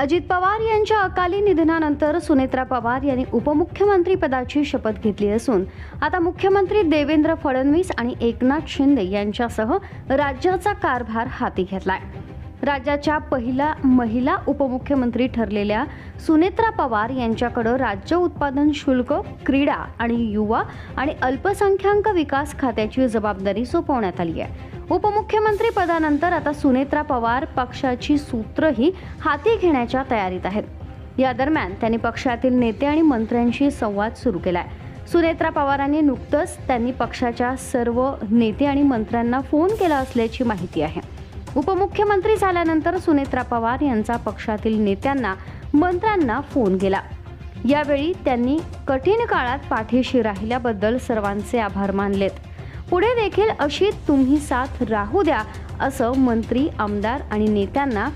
अजित पवार यांच्या अकाली निधनानंतर सुनेत्रा पवार यांनी उपमुख्यमंत्री पदाची शपथ घेतली असून आता मुख्यमंत्री देवेंद्र फडणवीस आणि एकनाथ शिंदे यांच्यासह राज्याचा कारभार हाती घेतलाय. राज्याच्या पहिला महिला उपमुख्यमंत्री ठरलेल्या सुनेत्रा पवार यांच्याकडं राज्य उत्पादन शुल्क क्रीडा आणि युवा आणि अल्पसंख्याक विकास खात्याची जबाबदारी सोपवण्यात आली आहे. उपमुख्यमंत्री पदानंतर आता सुनेत्रा पवार पक्षाची सूत्रही हाती घेण्याच्या तयारीत आहेत. या दरम्यान त्यांनी पक्षातील नेते आणि मंत्र्यांशी संवाद सुरू केलाय. सुनेत्रा पवारांनी नुकतंच त्यांनी पक्षाच्या सर्व नेते आणि मंत्र्यांना फोन केला असल्याची माहिती आहे. उपमुख्यमंत्री झाल्यानंतर सुनेत्रा पवार यांचा पक्षातील नेत्यांना मंत्र्यांना फोन केला. यावेळी त्यांनी कठीण काळात पाठीशी राहिल्याबद्दल सर्वांचे आभार मानलेत. पुढे देखील अशी तुम्ही साथ राहू द्या असं मंत्री आमदार आणि नेत्यांना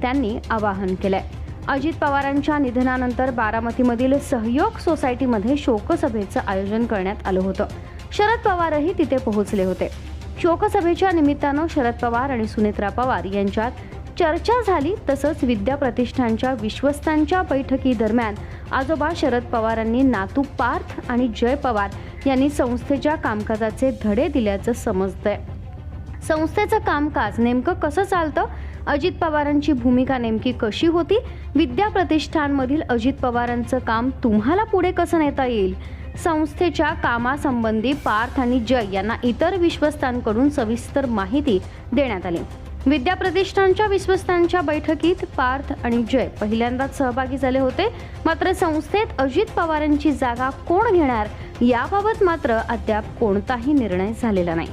त्यांनी आवाहन केलंय. अजित पवारांच्या निधनानंतर बारामतीमधील सहयोग सोसायटीमध्ये शोकसभेचं आयोजन करण्यात आलं होतं. शरद पवारही तिथे पोहोचले होते. शोकसभेच्या निमित्तानं शरद पवार आणि सुनेत्रा पवार यांच्यात चर्चा झाली तसंच विद्या प्रतिष्ठानच्या विश्वस्तांच्या बैठकीदरम्यान आजोबा शरद पवारांनी नातू पार्थ आणि जय पवार यांनी संस्थेच्या कामकाजाचे धडे दिल्याचं समजतंय. संस्थेचं कामकाज नेमकं कसं चालतं? अजित पवारांची भूमिका नेमकी कशी होती? विद्या प्रतिष्ठानमधील अजित पवारांचं काम तुम्हाला पुढे कसं नेता येईल? संस्थेच्या कामासंबंधी पार्थ आणि जय यांना इतर विश्वस्तांकडून सविस्तर माहिती देण्यात आली. विद्या प्रतिष्ठानच्या विश्वस्तांच्या बैठकीत पार्थ आणि जय पहिल्यांदाच सहभागी झाले होते. मात्र संस्थेत अजित पवारांची जागा कोण घेणार? याबाबत मात्र अद्याप कोणताही निर्णय झालेला नाही.